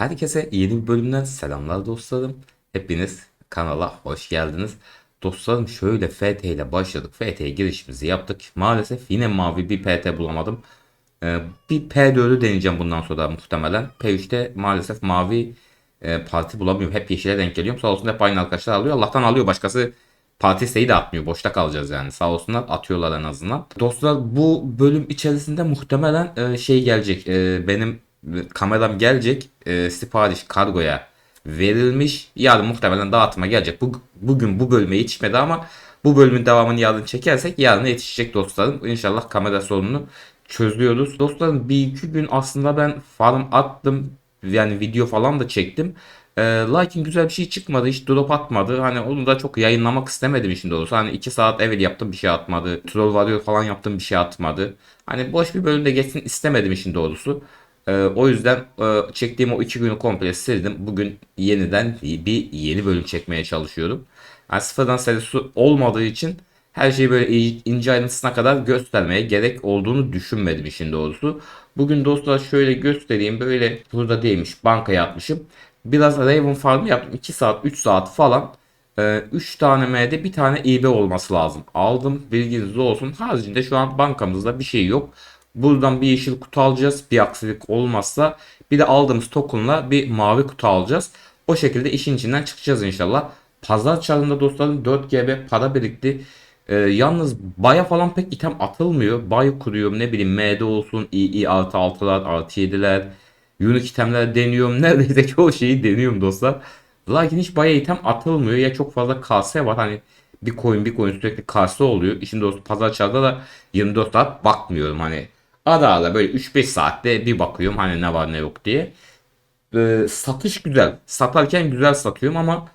Herkese yeni bir bölümden selamlar dostlarım. Hepiniz kanala hoş geldiniz. Dostlarım şöyle FT ile başladık. FT'ye girişimizi yaptık. Maalesef yine mavi bir PT bulamadım. Ee, bir P4'ü deneyeceğim bundan sonra muhtemelen. P3'te maalesef mavi e, parti bulamıyorum. Hep yeşile denk geliyorum. Sağ olsun hep aynı arkadaşlar alıyor. Allah'tan alıyor. Başkası parti isteği de atmıyor. Boşta kalacağız yani. Sağ olsunlar atıyorlar en azından. Dostlar bu bölüm içerisinde muhtemelen e, şey gelecek. E, benim kameram gelecek. E, sipariş kargoya verilmiş. Yarın muhtemelen dağıtıma gelecek. Bu, bugün bu bölüme yetişmedi ama bu bölümün devamını yarın çekersek yarın yetişecek dostlarım. İnşallah kamera sorununu çözüyoruz. Dostlarım bir iki gün aslında ben farm attım. Yani video falan da çektim. Ee, lakin güzel bir şey çıkmadı. Hiç drop atmadı. Hani onu da çok yayınlamak istemedim işin doğrusu. Hani 2 saat evvel yaptım bir şey atmadı. Troll Warrior falan yaptım bir şey atmadı. Hani boş bir bölümde geçsin istemedim işin doğrusu. Ee, o yüzden e, çektiğim o iki günü komple sildim. Bugün yeniden bir yeni bölüm çekmeye çalışıyorum. Yani sıfırdan serisi olmadığı için her şeyi böyle in- ince ayrıntısına kadar göstermeye gerek olduğunu düşünmedim işin doğrusu. Bugün dostlar şöyle göstereyim. Böyle burada değilmiş bankaya atmışım. Biraz Raven Farm yaptım. 2 saat 3 saat falan. 3 tane M'de bir tane İB olması lazım. Aldım bilginiz olsun. Haricinde şu an bankamızda bir şey yok. Buradan bir yeşil kutu alacağız. Bir aksilik olmazsa bir de aldığımız tokenla bir mavi kutu alacağız. O şekilde işin içinden çıkacağız inşallah. Pazar çarında dostlarım 4 GB para birikti. Ee, yalnız baya falan pek item atılmıyor. Bay kuruyorum ne bileyim MD olsun II artı 6'lar artı 7'ler. Unique itemler deniyorum. Neredeyse çoğu şeyi deniyorum dostlar. Lakin hiç baya item atılmıyor. Ya çok fazla kase var. Hani bir coin bir coin sürekli kase oluyor. İşin doğrusu pazar çarda da 24 saat bakmıyorum. Hani ara ara böyle 3-5 saatte bir bakıyorum hani ne var ne yok diye. Ee, satış güzel. Satarken güzel satıyorum ama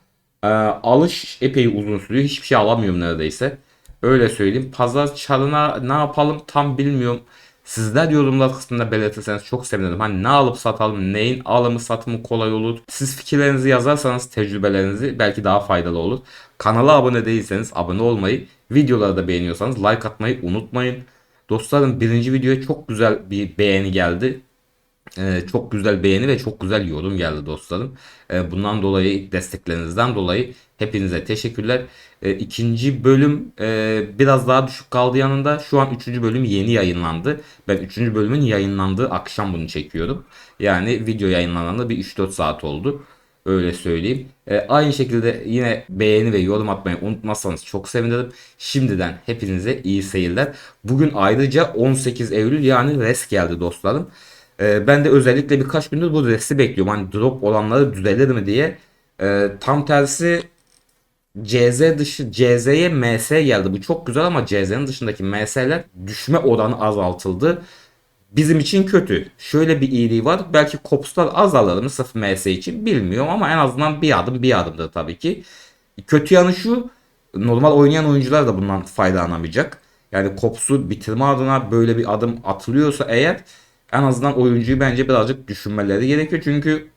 e, alış epey uzun sürüyor. Hiçbir şey alamıyorum neredeyse. Öyle söyleyeyim. Pazar çarına ne yapalım tam bilmiyorum. Sizler yorumlar kısmında belirtirseniz çok sevinirim. Hani ne alıp satalım, neyin alımı satımı kolay olur. Siz fikirlerinizi yazarsanız tecrübelerinizi belki daha faydalı olur. Kanala abone değilseniz abone olmayı, videoları da beğeniyorsanız like atmayı unutmayın. Dostlarım birinci videoya çok güzel bir beğeni geldi. Ee, çok güzel beğeni ve çok güzel yorum geldi dostlarım. Ee, bundan dolayı desteklerinizden dolayı hepinize teşekkürler. Ee, ikinci bölüm e, biraz daha düşük kaldı yanında. Şu an üçüncü bölüm yeni yayınlandı. Ben üçüncü bölümün yayınlandığı akşam bunu çekiyorum. Yani video yayınlananda bir 3-4 saat oldu. Öyle söyleyeyim. Ee, aynı şekilde yine beğeni ve yorum atmayı unutmazsanız çok sevinirim. Şimdiden hepinize iyi seyirler. Bugün ayrıca 18 Eylül yani res geldi dostlarım. Ee, ben de özellikle birkaç gündür bu resti bekliyorum. Hani drop olanları düzelir mi diye. Ee, tam tersi CZ dışı CZ'ye MS geldi. Bu çok güzel ama CZ'nin dışındaki MS'ler düşme oranı azaltıldı. Bizim için kötü. Şöyle bir iyiliği var. Belki kopslar azalır mı sırf MS için bilmiyorum ama en azından bir adım bir adımdır tabii ki. Kötü yanı şu. Normal oynayan oyuncular da bundan faydalanamayacak. Yani kopsu bitirme adına böyle bir adım atılıyorsa eğer en azından oyuncuyu bence birazcık düşünmeleri gerekiyor. Çünkü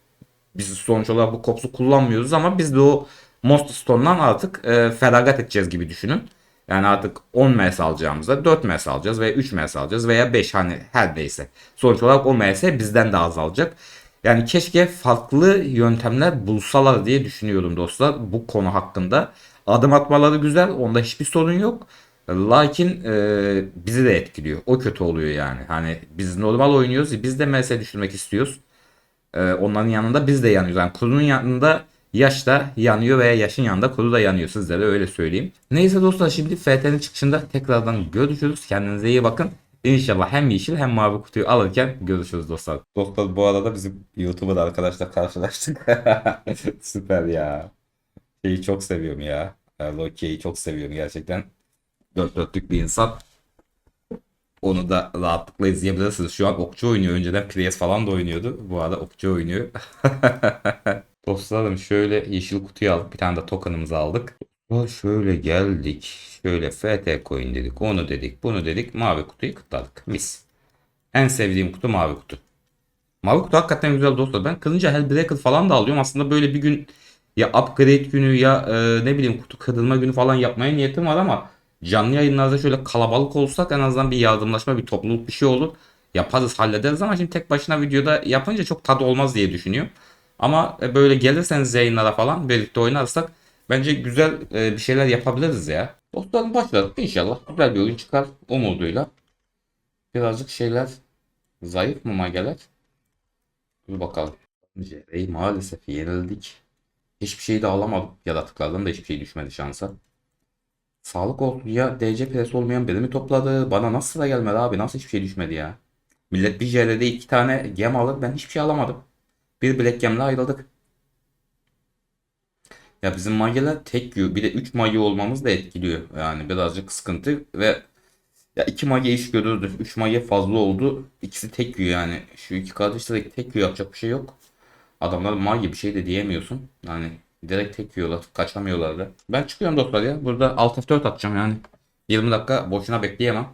biz sonuç olarak bu kopsu kullanmıyoruz ama biz de o Most Stone'dan artık e, feragat edeceğiz gibi düşünün. Yani artık 10 MS alacağımızda 4 MS alacağız veya 3 MS alacağız veya 5 hani her neyse. Sonuç olarak o MS bizden de azalacak. Yani keşke farklı yöntemler bulsalar diye düşünüyorum dostlar bu konu hakkında. Adım atmaları güzel onda hiçbir sorun yok. Lakin e, bizi de etkiliyor. O kötü oluyor yani. Hani biz normal oynuyoruz. Biz de MS düşürmek istiyoruz. E, onların yanında biz de yanıyoruz. Yani kurunun yanında yaş da yanıyor veya yaşın yanında kuru da yanıyor. Sizlere öyle söyleyeyim. Neyse dostlar şimdi FT'nin çıkışında tekrardan görüşürüz. Kendinize iyi bakın. İnşallah hem yeşil hem mavi kutuyu alırken görüşürüz dostlar. Dostlar bu arada bizim YouTuber arkadaşla karşılaştık. Süper ya. Şeyi çok seviyorum ya. Loki'yi çok seviyorum gerçekten. Dört dörtlük bir insan. Onu da rahatlıkla izleyebilirsiniz. Şu an okçu oynuyor. Önceden PS falan da oynuyordu. Bu arada okçu oynuyor. Dostlarım şöyle yeşil kutuyu aldık. Bir tane de tokenımızı aldık. Dostlar Şöyle geldik. Şöyle FT coin dedik. Onu dedik. Bunu dedik. Mavi kutuyu kıtladık. Mis. En sevdiğim kutu mavi kutu. Mavi kutu hakikaten güzel dostlar. Ben kılınca Hellbreaker falan da alıyorum. Aslında böyle bir gün ya upgrade günü ya e, ne bileyim kutu kırılma günü falan yapmaya niyetim var ama canlı yayınlarda şöyle kalabalık olsak en azından bir yardımlaşma bir topluluk bir şey olur. yaparız hallederiz ama şimdi tek başına videoda yapınca çok tadı olmaz diye düşünüyorum. Ama e, böyle gelirseniz yayınlara falan birlikte oynarsak bence güzel e, bir şeyler yapabiliriz ya. Dostlarım başladık inşallah güzel bir oyun çıkar umuduyla. Birazcık şeyler zayıf mı mageler? Dur bakalım. Jerry maalesef yenildik. Hiçbir şey de alamadım. Yaratıklardan da hiçbir şey düşmedi şansa. Sağlık olsun ya DC pres olmayan biri mi topladı? Bana nasıl sıra gelmedi abi? Nasıl hiçbir şey düşmedi ya? Millet bir JR'de iki tane gem alır. Ben hiçbir şey alamadım. Bir Black Gem'le ayrıldık. Ya bizim mageler tek yiyor. Bir de 3 mage olmamız da etkiliyor. Yani birazcık sıkıntı ve ya iki mage iş görürdü. 3 mage fazla oldu. İkisi tek yiyor yani. Şu iki kardeş de tek yiyor. Yapacak bir şey yok. Adamlar mage bir şey de diyemiyorsun. Yani direkt tek yiyorlar. Kaçamıyorlar da. Ben çıkıyorum dostlar ya. Burada alt F4 atacağım yani. 20 dakika boşuna bekleyemem.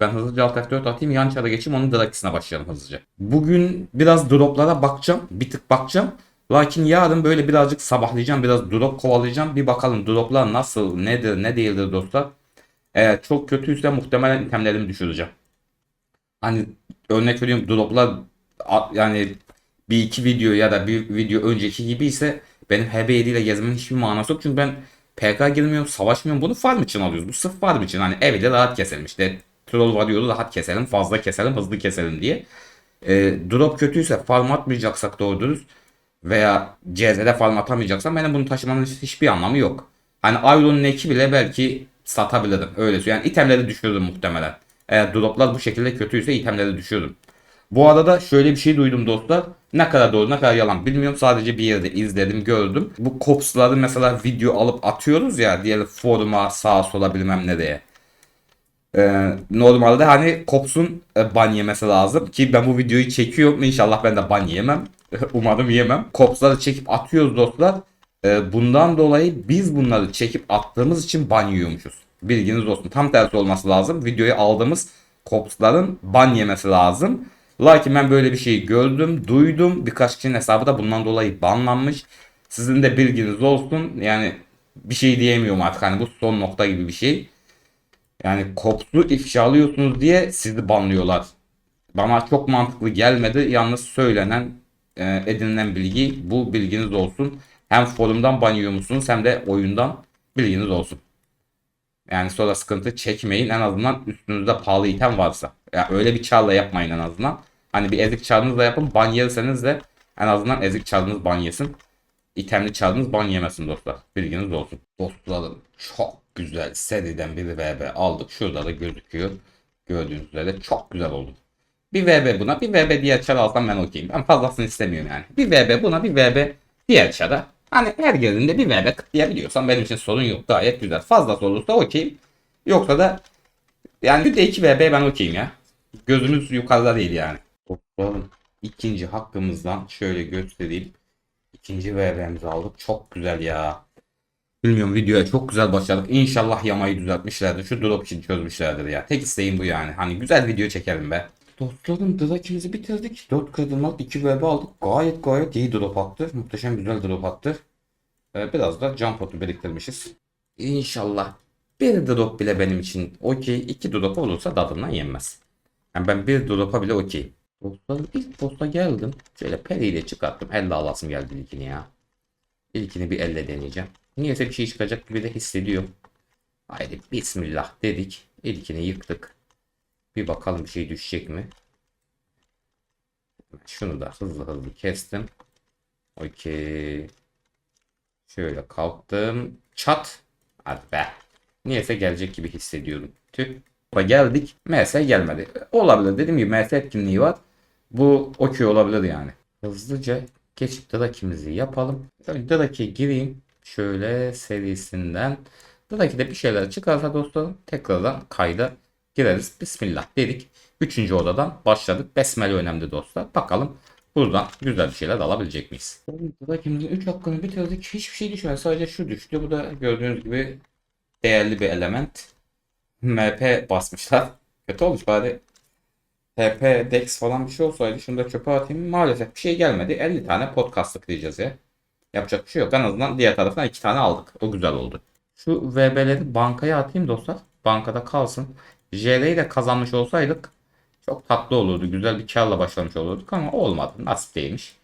Ben hızlıca alt F4 atayım. Yan çara geçeyim. Onun Drakis'ine başlayalım hızlıca. Bugün biraz droplara bakacağım. Bir tık bakacağım. Lakin yarın böyle birazcık sabahlayacağım. Biraz drop kovalayacağım. Bir bakalım droplar nasıl, nedir, ne değildir dostlar. Eğer çok kötüyse muhtemelen itemlerimi düşüreceğim. Hani örnek veriyorum droplar yani bir iki video ya da bir video önceki gibi ise benim HB7 ile gezmenin hiçbir manası yok. Çünkü ben PK girmiyorum, savaşmıyorum. Bunu farm için alıyoruz. Bu sırf farm için. Hani evde rahat keselim işte. Troll varıyordu rahat keselim, fazla keselim, hızlı keselim diye. E, drop kötüyse farm atmayacaksak doğru dürüst veya CZ'de farm atamayacaksam benim bunu taşımanın hiçbir anlamı yok. Hani Iron'un eki bile belki satabilirim. Öyle. Yani itemleri düşürürüm muhtemelen. Eğer droplar bu şekilde kötüyse itemleri düşürürüm. Bu arada şöyle bir şey duydum dostlar. Ne kadar doğru ne kadar yalan bilmiyorum. Sadece bir yerde izledim gördüm. Bu kopsları mesela video alıp atıyoruz ya diğer foruma sağa sola bilmem nereye. Ee, normalde hani kopsun e, ban yemesi lazım ki ben bu videoyu çekiyorum. İnşallah ben de ban yemem. Umarım yemem. Kopsları çekip atıyoruz dostlar. Ee, bundan dolayı biz bunları çekip attığımız için ban yiyormuşuz. Bilginiz olsun. Tam tersi olması lazım. Videoyu aldığımız kopsların ban yemesi lazım lakin ben böyle bir şey gördüm duydum birkaç kişinin hesabı da bundan dolayı banlanmış sizin de bilginiz olsun yani bir şey diyemiyorum artık hani bu son nokta gibi bir şey yani kopsu ifşalıyorsunuz diye sizi banlıyorlar. Bana çok mantıklı gelmedi. Yalnız söylenen, e, edinilen bilgi bu bilginiz olsun. Hem forumdan ban yiyormuşsunuz hem de oyundan bilginiz olsun. Yani sonra sıkıntı çekmeyin en azından üstünüzde pahalı item varsa. Ya öyle bir çarla yapmayın en azından. Hani bir ezik çarınızla yapın ban yerseniz de en azından ezik çarınız ban yesin. İtemli çarınız ban yemesin dostlar. Bilginiz olsun. Dostlarım çok güzel seriden bir VB aldık. Şurada da gözüküyor. Gördüğünüz üzere çok güzel oldu. Bir VB buna bir VB diğer çara alsam ben okeyim. Ben fazlasını istemiyorum yani. Bir VB buna bir VB diğer çara. Hani her geldiğinde bir VB kıtlayabiliyorsam benim için sorun yok. Gayet güzel. Fazlası olursa okeyim. Yoksa da yani bir de 2 VB ben okeyim ya. Gözümüz yukarıda değil yani. Dostlarım ikinci hakkımızdan şöyle göstereyim. İkinci VB'mizi aldık. Çok güzel ya. Bilmiyorum videoya çok güzel başladık. İnşallah yamayı düzeltmişlerdir. Şu drop için çözmüşlerdir ya. Tek isteğim bu yani. Hani güzel video çekelim be. Dostlarım drakimizi bitirdik. 4 kırdırmak 2 VB aldık. Gayet gayet iyi drop attı. Muhteşem güzel drop attı. Ee, biraz da jump potu biriktirmişiz. İnşallah bir drop bile benim için okey. 2 drop olursa tadından yenmez. Yani ben bir drop'a bile okey. Dostlarım ilk posta geldim. Şöyle periyle çıkarttım. Elle alasım geldi ilkini ya. İlkini bir elle deneyeceğim. Niyeyse bir şey çıkacak gibi de hissediyorum. Haydi bismillah dedik. İlkini yıktık. Bir bakalım bir şey düşecek mi? Şunu da hızlı hızlı kestim. Okey. Şöyle kalktım. Çat. Hadi be. Niyeyse gelecek gibi hissediyorum. Tüh. Geldik. MS gelmedi. Olabilir. Dediğim gibi MS etkinliği var. Bu okey olabilir yani. Hızlıca geçip Draki'mizi yapalım. Draki'ye gireyim. Şöyle serisinden. Draki'de bir şeyler çıkarsa dostlarım tekrardan kayda gireriz. Bismillah dedik. Üçüncü odadan başladık. Besmele önemli dostlar. Bakalım buradan güzel bir şeyler alabilecek miyiz? Draki'mizin 3 hakkını bitirdik. Hiçbir şey düşmedi. Sadece şu düştü. Bu da gördüğünüz gibi değerli bir element. MP basmışlar. Kötü olmuş bari TP, Dex falan bir şey olsaydı şunu da çöpe atayım. Maalesef bir şey gelmedi. 50 tane podcastlık diyeceğiz ya. Yapacak bir şey yok. En azından diğer taraftan 2 tane aldık. O güzel oldu. Şu VB'leri bankaya atayım dostlar. Bankada kalsın. JR'yi de kazanmış olsaydık Çok tatlı olurdu. Güzel bir karla başlamış olurduk ama olmadı. Nasip değilmiş.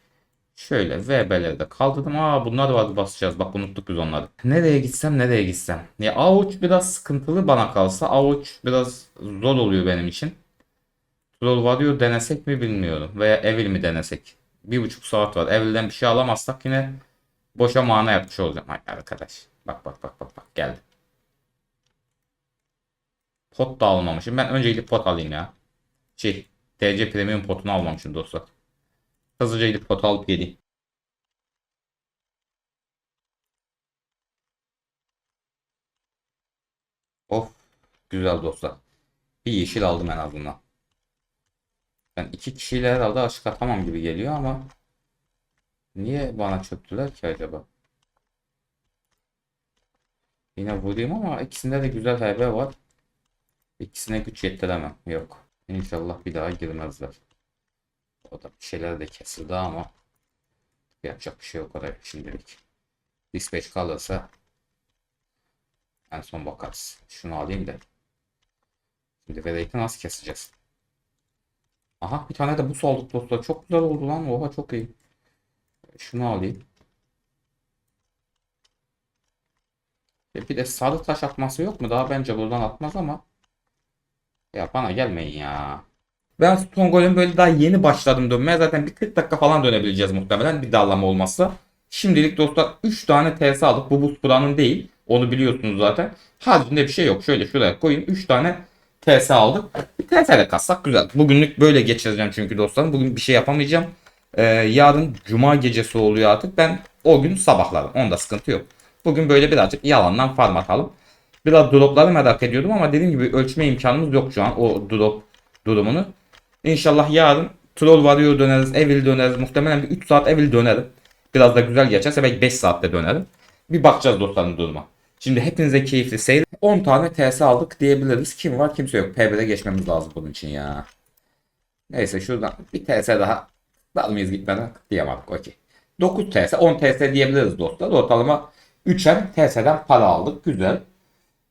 Şöyle VB'leri de kaldırdım. Aa bunlar vardı basacağız. Bak unuttuk biz onları. Nereye gitsem nereye gitsem. Ya avuç biraz sıkıntılı bana kalsa. Avuç biraz zor oluyor benim için. Troll varıyor denesek mi bilmiyorum. Veya Evil mi denesek. Bir buçuk saat var. Evil'den bir şey alamazsak yine boşa mana yapmış olacağım. Ay arkadaş. Bak bak bak bak bak geldi. Pot da almamışım. Ben önce gidip pot alayım ya. Şey, TC Premium potunu almamışım dostlar. Hızlıca gidip pot alıp geleyim. Of, güzel dostlar. Bir yeşil aldım en azından. Ben iki kişiyle herhalde aşık atamam gibi geliyor ama niye bana çöktüler ki acaba? Yine vurayım ama ikisinde de güzel HB var. İkisine güç yettiremem. Yok. İnşallah bir daha girmezler. O da bir şeyler de kesildi ama yapacak bir şey yok oraya şimdilik. Dispatch kalırsa en son bakarız. Şunu alayım da. Şimdi Vedate'i nasıl keseceğiz? Aha bir tane de buz aldık dostlar. Çok güzel oldu lan. Oha çok iyi. Şunu alayım. E bir de sarı taş atması yok mu? Daha bence buradan atmaz ama. Ya bana gelmeyin ya. Ben Stone böyle daha yeni başladım dönmeye. Zaten bir 40 dakika falan dönebileceğiz muhtemelen bir dallama olmazsa. Şimdilik dostlar 3 tane TS aldık. Bu buz buranın değil. Onu biliyorsunuz zaten. Haricinde bir şey yok. Şöyle şuraya koyayım. 3 tane TS aldık. Bir TS ile kassak güzel. Bugünlük böyle geçireceğim çünkü dostlarım. Bugün bir şey yapamayacağım. Ee, yarın cuma gecesi oluyor artık. Ben o gün sabahlarım. Onda sıkıntı yok. Bugün böyle birazcık yalandan farm atalım. Biraz dropları merak ediyordum ama dediğim gibi ölçme imkanımız yok şu an o drop durumunu. İnşallah yarın Troll Warrior döneriz, Evil döneriz. Muhtemelen bir 3 saat Evil dönerim. Biraz da güzel geçerse belki 5 saatte dönerim. Bir bakacağız dostlarım duruma. Şimdi hepinize keyifli seyir. 10 tane TS aldık diyebiliriz. Kim var kimse yok. PB'de geçmemiz lazım bunun için ya. Neyse şuradan bir TS daha mıyız gitmeden diyemedik. Okey. 9 TS 10 TS diyebiliriz dostlar. Ortalama 3'er TS'den para aldık. Güzel.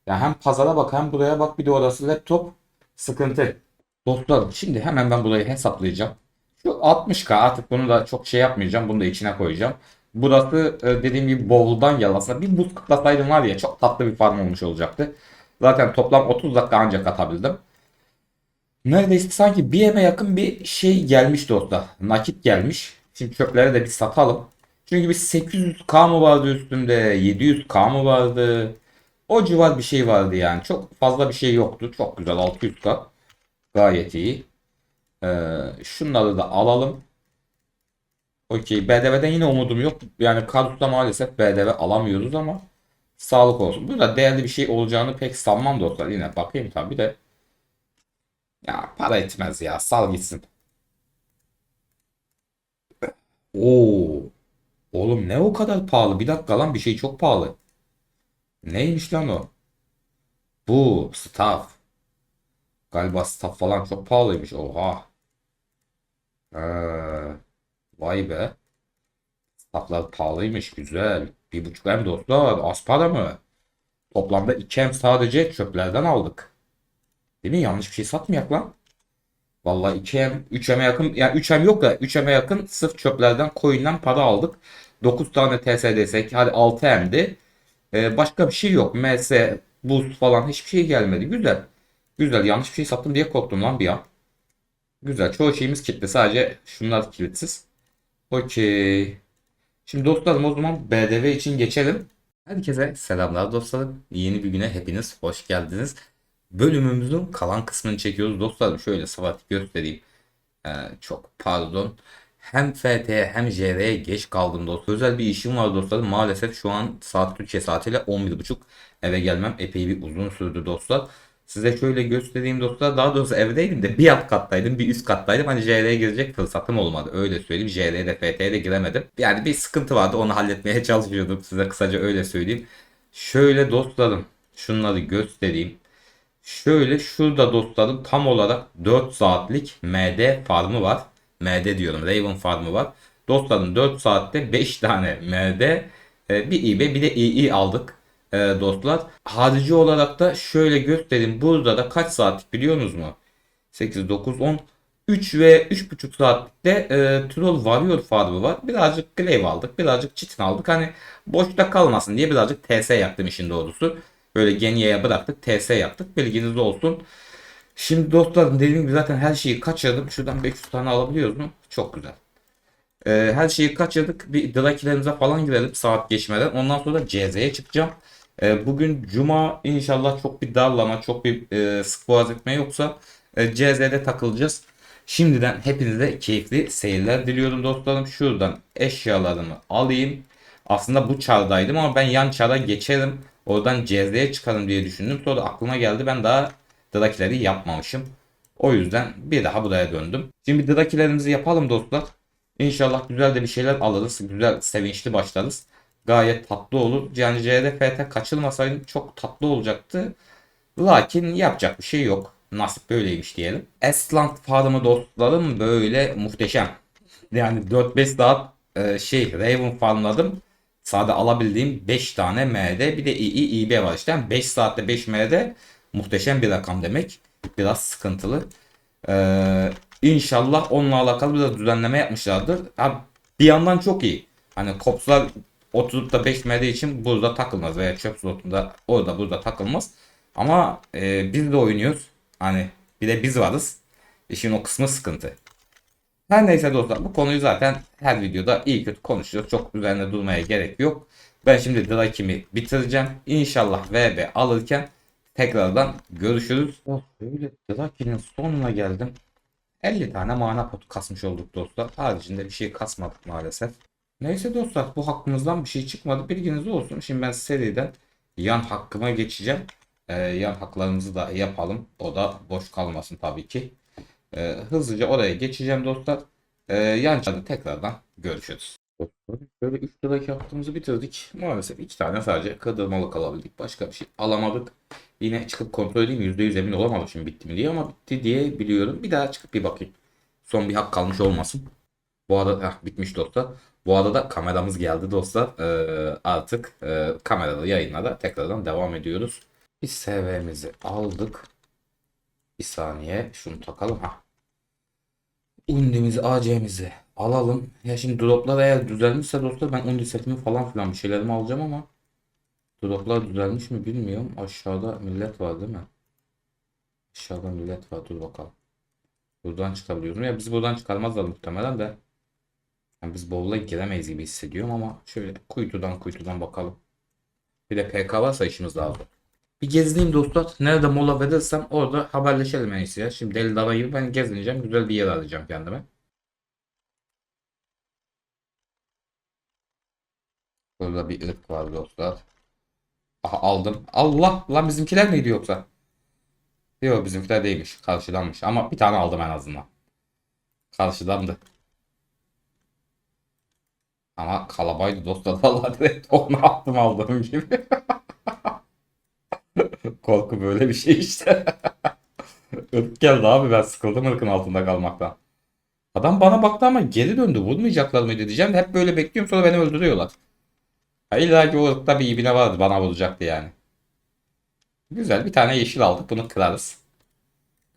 Ya hem pazara bak hem buraya bak bir de orası laptop sıkıntı. Dostlarım şimdi hemen ben burayı hesaplayacağım. Şu 60k artık bunu da çok şey yapmayacağım. Bunu da içine koyacağım. Burası e, dediğim gibi bowl'dan yalasına bir buz kıtlasaydım var ya çok tatlı bir farm olmuş olacaktı. Zaten toplam 30 dakika ancak atabildim. Neredeyse sanki bir yeme yakın bir şey gelmiş dostlar. Nakit gelmiş. Şimdi çöpleri de bir satalım. Çünkü bir 800k mı vardı üstünde? 700k mı vardı? O civar bir şey vardı yani. Çok fazla bir şey yoktu. Çok güzel 600k. Gayet iyi. Ee, şunları da alalım. Okey. BDV'den yine umudum yok. Yani Kadus'ta maalesef BDV alamıyoruz ama sağlık olsun. Burada değerli bir şey olacağını pek sanmam dostlar. Yine bakayım tabii de. Ya para etmez ya. Sal gitsin. Oo. Oğlum ne o kadar pahalı? Bir dakika lan bir şey çok pahalı. Neymiş lan o? Bu staff. Galiba staff falan çok pahalıymış. Oha. Ee, vay be. Stafflar pahalıymış. Güzel. Bir buçuk hem dostlar. Az para mı? Toplamda iki hem sadece çöplerden aldık. Değil mi? Yanlış bir şey satmayak lan. Vallahi 2M, 3M'e yakın yani 3M yok da 3M'e yakın sırf çöplerden coin'den para aldık. 9 tane TS desek hadi 6M'di. Ee, başka bir şey yok. MS, boost falan hiçbir şey gelmedi. Güzel. Güzel. Yanlış bir şey sattım diye korktum lan bir an. Güzel. Çoğu şeyimiz kilitli. Sadece şunlar kilitsiz. Okey. Şimdi dostlarım o zaman BDV için geçelim. Herkese selamlar dostlarım. Yeni bir güne hepiniz hoş geldiniz. Bölümümüzün kalan kısmını çekiyoruz dostlarım. Şöyle sıfat göstereyim. Ee, çok pardon. Hem FT'ye hem JR'ye geç kaldım dostlar. Özel bir işim var dostlarım. Maalesef şu an saat Türkiye saatiyle 11.30 eve gelmem epey bir uzun sürdü dostlar. Size şöyle göstereyim dostlar. Daha doğrusu evdeydim de bir alt kattaydım bir üst kattaydım. Hani JR'ye girecek fırsatım olmadı. Öyle söyleyeyim. JR'ye de FT'ye de giremedim. Yani bir sıkıntı vardı. Onu halletmeye çalışıyordum. Size kısaca öyle söyleyeyim. Şöyle dostlarım. Şunları göstereyim. Şöyle şurada dostlarım tam olarak 4 saatlik MD farmı var. MD diyorum Raven farmı var. Dostlarım 4 saatte 5 tane MD e, bir IB bir de II aldık dostlar. Harici olarak da şöyle göstereyim. Burada da kaç saatlik biliyorsunuz mu? 8, 9, 10. 3 ve 3,5 saatte e, Troll Warrior farmı var. Birazcık Glaive aldık. Birazcık Chitin aldık. Hani boşta kalmasın diye birazcık TS yaktım işin doğrusu. Böyle Genia'ya bıraktık. TS yaptık. Bilginiz olsun. Şimdi dostlarım dediğim gibi zaten her şeyi kaçırdım. Şuradan 500 tane alabiliyoruz mu? Çok güzel. Ee, her şeyi kaçırdık. Bir Drakilerimize falan girelim saat geçmeden. Ondan sonra CZ'ye çıkacağım. Ee, bugün Cuma inşallah çok bir darlama, çok bir e, sık boğaz etme yoksa e, CZ'de takılacağız. Şimdiden hepinize keyifli seyirler diliyorum dostlarım. Şuradan eşyalarımı alayım. Aslında bu çardaydım ama ben yan çara geçerim. Oradan CZ'ye çıkarım diye düşündüm. Sonra aklıma geldi ben daha Drakileri yapmamışım. O yüzden bir daha buraya döndüm. Şimdi Drakilerimizi yapalım dostlar. İnşallah güzel de bir şeyler alırız. Güzel sevinçli başlarız. Gayet tatlı olur. Yani CDFT kaçırmasaydım çok tatlı olacaktı. Lakin yapacak bir şey yok. Nasip böyleymiş diyelim. Estland farmı dostlarım böyle muhteşem. Yani 4-5 saat e, şey Raven farmladım. Sade alabildiğim 5 tane MD bir de II IB var işte. Yani 5 saatte 5 MD muhteşem bir rakam demek. Biraz sıkıntılı. Ee, inşallah onunla alakalı biraz düzenleme yapmışlardır. Ha, bir yandan çok iyi. Hani kopslar oturup da 5 MD için burada takılmaz veya çöp slotunda orada burada takılmaz. Ama e, biz de oynuyoruz. Hani bir de biz varız. İşin o kısmı sıkıntı. Her neyse dostlar bu konuyu zaten her videoda iyi kötü konuşuyoruz. Çok üzerine durmaya gerek yok. Ben şimdi Drake'imi bitireceğim. İnşallah VB alırken tekrardan görüşürüz. Oh, böyle Drake'nin sonuna geldim. 50 tane mana potu kasmış olduk dostlar. Haricinde bir şey kasmadık maalesef. Neyse dostlar bu hakkımızdan bir şey çıkmadı. Bilginiz olsun. Şimdi ben seriden yan hakkıma geçeceğim. Ee, yan haklarımızı da yapalım. O da boş kalmasın tabii ki. Ee, hızlıca oraya geçeceğim dostlar. Ee, yan çarda tekrardan görüşürüz. Böyle 3 liraki hakkımızı bitirdik. Maalesef 2 tane sadece kırdırmalık alabildik. Başka bir şey alamadık. Yine çıkıp kontrol edeyim. %100 emin olamadım şimdi bitti mi diye ama bitti diye biliyorum. Bir daha çıkıp bir bakayım. Son bir hak kalmış olmasın. Bu arada heh, bitmiş dostlar. Bu arada kameramız geldi dostlar. Ee, artık e, kameralı yayınlara tekrardan devam ediyoruz. Bir SV'mizi aldık. Bir saniye şunu takalım. ha. Undimizi, AC'mizi alalım. Ya şimdi droplar eğer düzelmişse dostlar ben undi setimi falan filan bir şeylerimi alacağım ama droplar düzelmiş mi bilmiyorum. Aşağıda millet var değil mi? Aşağıda millet var. Dur bakalım. Buradan çıkabiliyoruz. Ya biz buradan çıkarmazlar muhtemelen de. Yani biz bowl'a giremeyiz gibi hissediyorum ama şöyle kuytudan kuytudan bakalım. Bir de PK varsa işimiz lazım. Bir gezineyim dostlar. Nerede mola verirsem orada haberleşelim en iyisi ya. Şimdi deli dara gibi ben gezineceğim. Güzel bir yer arayacağım kendime. Burada bir ırk var dostlar. Aha aldım. Allah lan bizimkiler miydi yoksa? Yok bizimkiler değilmiş. Karşıdanmış. Ama bir tane aldım en azından. Karşıdandı. Ama kalabaydı dostlar. Vallahi direkt onu attım aldığım gibi. Korku böyle bir şey işte. Irk geldi abi ben sıkıldım ırkın altında kalmaktan. Adam bana baktı ama geri döndü. Vurmayacaklar mıydı diyeceğim. Hep böyle bekliyorum sonra beni öldürüyorlar. Ha, İlla ki o ırkta bir ibine vardı bana vuracaktı yani. Güzel bir tane yeşil aldık. Bunu kırarız.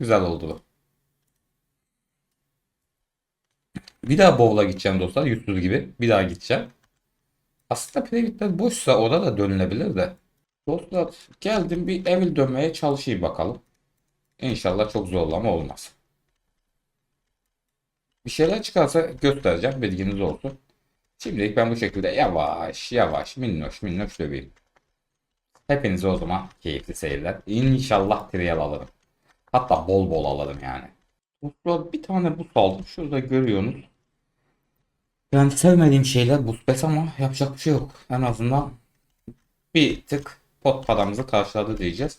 Güzel oldu bu. Bir daha bowl'a gideceğim dostlar. Yüzsüz gibi. Bir daha gideceğim. Aslında Previt'ler boşsa orada da dönülebilir de. Dostlar geldim bir evil dönmeye çalışayım bakalım. İnşallah çok zorlama olmaz. Bir şeyler çıkarsa göstereceğim bilginiz olsun. Şimdilik ben bu şekilde yavaş yavaş minnoş minnoş döveyim. Hepinize o zaman keyifli seyirler. İnşallah trial alırım. Hatta bol bol alırım yani. Dostlar bir tane buz aldım. Şurada görüyorsunuz. Ben sevmediğim şeyler buz pes ama yapacak bir şey yok. En azından bir tık pot paramızı karşıladı diyeceğiz.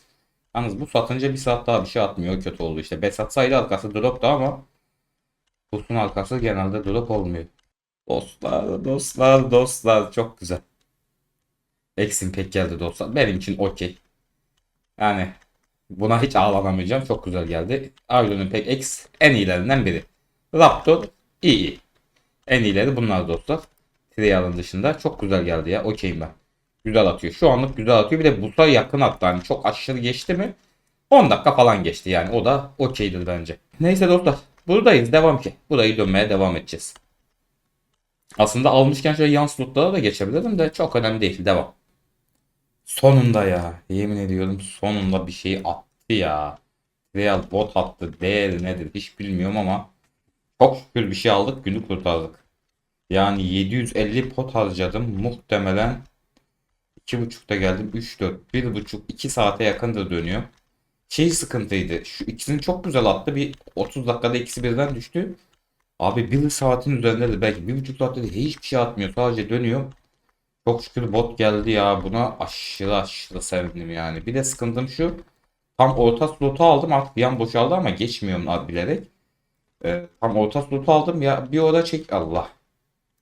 Yalnız bu satınca bir saat daha bir şey atmıyor. Kötü oldu işte. Besat sayılı arkası drop da ama Bus'un arkası genelde drop olmuyor. Dostlar, dostlar, dostlar. Çok güzel. Exim pek geldi dostlar. Benim için okey. Yani buna hiç ağlanamayacağım. Çok güzel geldi. Aylon'un pek X en iyilerinden biri. Raptor iyi. En iyileri bunlar dostlar. Trial'ın dışında. Çok güzel geldi ya. Okeyim ben. Güzel atıyor. Şu anlık güzel atıyor. Bir de Bus'a yakın attı. Hani çok aşırı geçti mi? 10 dakika falan geçti yani. O da okeydir bence. Neyse dostlar. Buradayız. Devam ki. Burayı dönmeye devam edeceğiz. Aslında almışken şöyle yan slotlara da geçebilirdim de çok önemli değil. Devam. Sonunda ya. Yemin ediyorum sonunda bir şey attı ya. Real bot attı. Değeri nedir hiç bilmiyorum ama çok şükür bir şey aldık. Günü kurtardık. Yani 750 pot harcadım. Muhtemelen 2.5'ta geldim. 3 4 1.5 2 saate yakındır dönüyor. Şey sıkıntıydı. Şu ikisini çok güzel attı. Bir 30 dakikada ikisi birden düştü. Abi bir saatin üzerindedir. Belki bir buçuk saatte de hiçbir şey atmıyor. Sadece dönüyor. Çok şükür bot geldi ya. Buna aşırı aşırı sevindim yani. Bir de sıkıntım şu. Tam orta slotu aldım. Artık bir an boşaldı ama geçmiyorum bilerek. Ee, tam orta slotu aldım ya. Bir oda çek. Allah.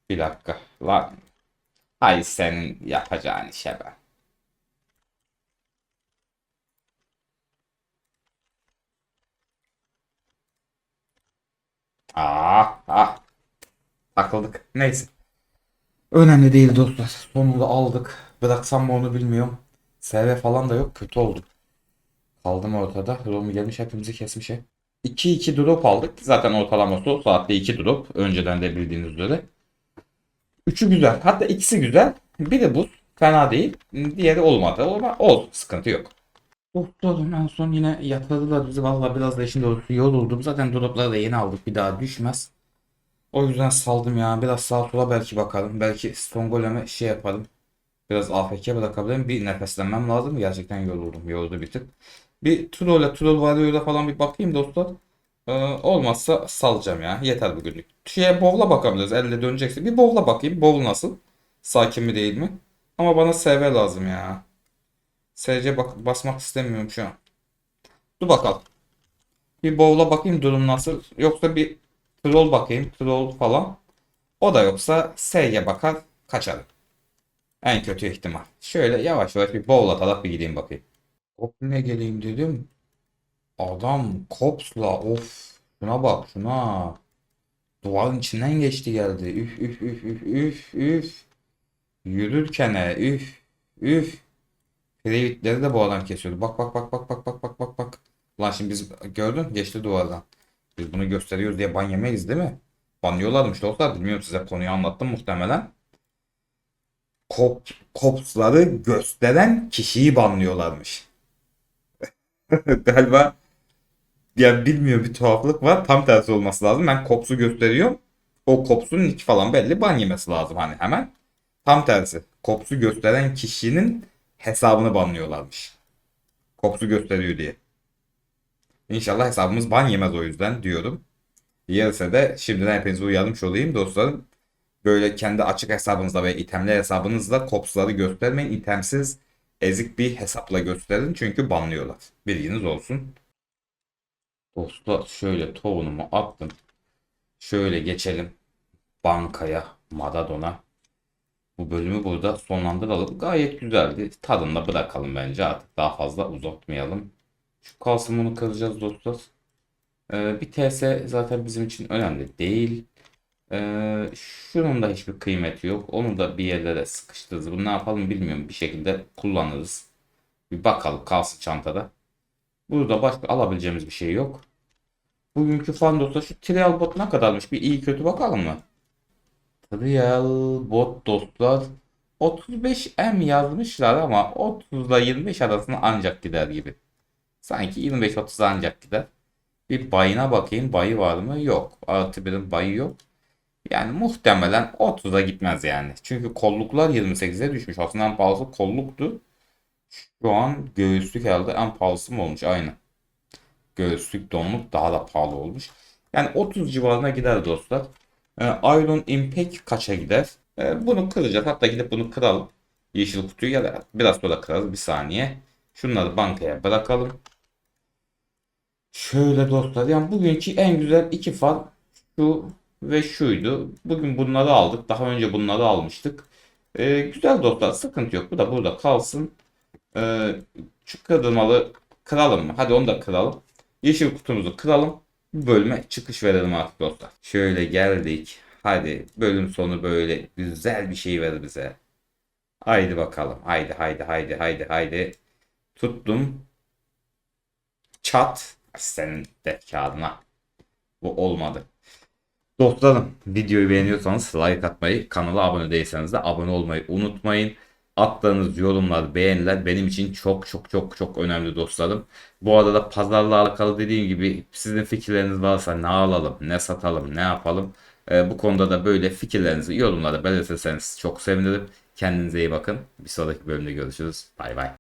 Bir dakika. Lan. Hay senin yapacağın işe ben. Ah ah. Takıldık. Neyse. Önemli değil dostlar. Sonunda aldık. Bıraksam mı onu bilmiyorum. SV falan da yok. Kötü oldu. Kaldım ortada. Romu gelmiş hepimizi kesmiş. 2-2 drop aldık. Zaten ortalaması o saatte 2 drop. Önceden de bildiğiniz üzere. Üçü güzel. Hatta ikisi güzel. Biri bu. Fena değil. Diğeri olmadı. Ama oldu. Sıkıntı yok. Dostlarım en son yine yatırdılar bizi. Vallahi biraz da işin doğrusu yoruldum. Zaten dropları da yeni aldık. Bir daha düşmez. O yüzden saldım ya. Biraz sağa sola belki bakalım. Belki son goleme şey yapalım. Biraz AFK bırakabilirim. Bir nefeslenmem lazım. Gerçekten yoruldum. Yoruldu bir tık. Bir Troll'e, Troll Warrior'a falan bir bakayım dostlar. Ee, olmazsa salacağım ya. Yeter bugünlük. Şeye Bowl'a bakabiliriz. Elle dönecekse. Bir Bowl'a bakayım. Bowl nasıl? Sakin mi değil mi? Ama bana SV lazım ya. SC bak basmak istemiyorum şu an. Dur bakalım. Bir Bowl'a bakayım durum nasıl. Yoksa bir Troll bakayım. Troll falan. O da yoksa S'ye bakar kaçarım. En kötü ihtimal. Şöyle yavaş yavaş bir Bowl atarak bir gideyim bakayım. Hop ne geleyim dedim. Adam Kops'la of. Şuna bak şuna. Duvarın içinden geçti geldi. Üf üf üf üf üf üf. Yürürken üf üf. Previtleri de bu adam kesiyordu. Bak bak bak bak bak bak bak bak bak. Lan şimdi biz gördün geçti duvardan. Biz bunu gösteriyoruz diye ban yemeyiz değil mi? Banlıyorlarmış dostlar. Bilmiyorum size konuyu anlattım muhtemelen. Kop, kopsları gösteren kişiyi banlıyorlarmış. Galiba ya bilmiyor bir tuhaflık var. Tam tersi olması lazım. Ben kopsu gösteriyorum. O kopsun nick falan belli ban yemesi lazım hani hemen. Tam tersi. Kopsu gösteren kişinin hesabını banlıyorlarmış. Kopsu gösteriyor diye. İnşallah hesabımız ban yemez o yüzden diyorum. Yerse de şimdiden hepinizi uyarmış olayım dostlarım. Böyle kendi açık hesabınızda ve itemli hesabınızda kopsları göstermeyin. İtemsiz ezik bir hesapla gösterin çünkü banlıyorlar. Bilginiz olsun. Dostlar şöyle tohunumu attım. Şöyle geçelim bankaya, Maradona. Bu bölümü burada sonlandıralım. Gayet güzeldi. Tadında bırakalım bence artık daha fazla uzatmayalım. Şu kalsın bunu kıracağız dostlar. Ee, bir TS zaten bizim için önemli değil. Ee, şunun da hiçbir kıymeti yok. Onu da bir yerlere sıkıştırırız. Bunu ne yapalım bilmiyorum. Bir şekilde kullanırız. Bir bakalım kalsın çantada. Burada başka alabileceğimiz bir şey yok. Bugünkü Fandos'ta şu trial bot ne kadarmış? Bir iyi kötü bakalım mı? Trial bot dostlar 35M yazmışlar ama 30 ile 25 arasında ancak gider gibi. Sanki 25-30 ancak gider. Bir bayına bakayım. Bayı var mı? Yok. Artı birin bayı yok. Yani muhtemelen 30'a gitmez yani. Çünkü kolluklar 28'e düşmüş. Aslında en pahalısı kolluktu. Şu an göğüslük herhalde en pahalısı mı olmuş? Aynı. Göğüslük donluk daha da pahalı olmuş. Yani 30 civarına gider dostlar. Ee, Iron Impact kaça gider? Ee, bunu kıracağız. Hatta gidip bunu kıralım. Yeşil kutuyu ya da biraz sonra kırarız. Bir saniye. Şunları bankaya bırakalım. Şöyle dostlar. Yani bugünkü en güzel iki fal şu ve şuydu. Bugün bunları aldık. Daha önce bunları almıştık. Ee, güzel dostlar. Sıkıntı yok. Bu da burada kalsın. Ee, şu kırılmalı kıralım mı? Hadi onu da kıralım. Yeşil kutumuzu kıralım. Bölüme çıkış verelim artık dostlar. Şöyle geldik. Hadi bölüm sonu böyle güzel bir şey ver bize. Haydi bakalım. Haydi haydi haydi haydi haydi. Tuttum. Çat. Senin de kağıdına. Bu olmadı. Dostlarım videoyu beğeniyorsanız like atmayı, kanala abone değilseniz de abone olmayı unutmayın. Attığınız yorumlar, beğeniler benim için çok çok çok çok önemli dostlarım. Bu arada pazarla alakalı dediğim gibi sizin fikirleriniz varsa ne alalım, ne satalım, ne yapalım. Ee, bu konuda da böyle fikirlerinizi yorumlarda belirtirseniz çok sevinirim. Kendinize iyi bakın. Bir sonraki bölümde görüşürüz. Bay bay.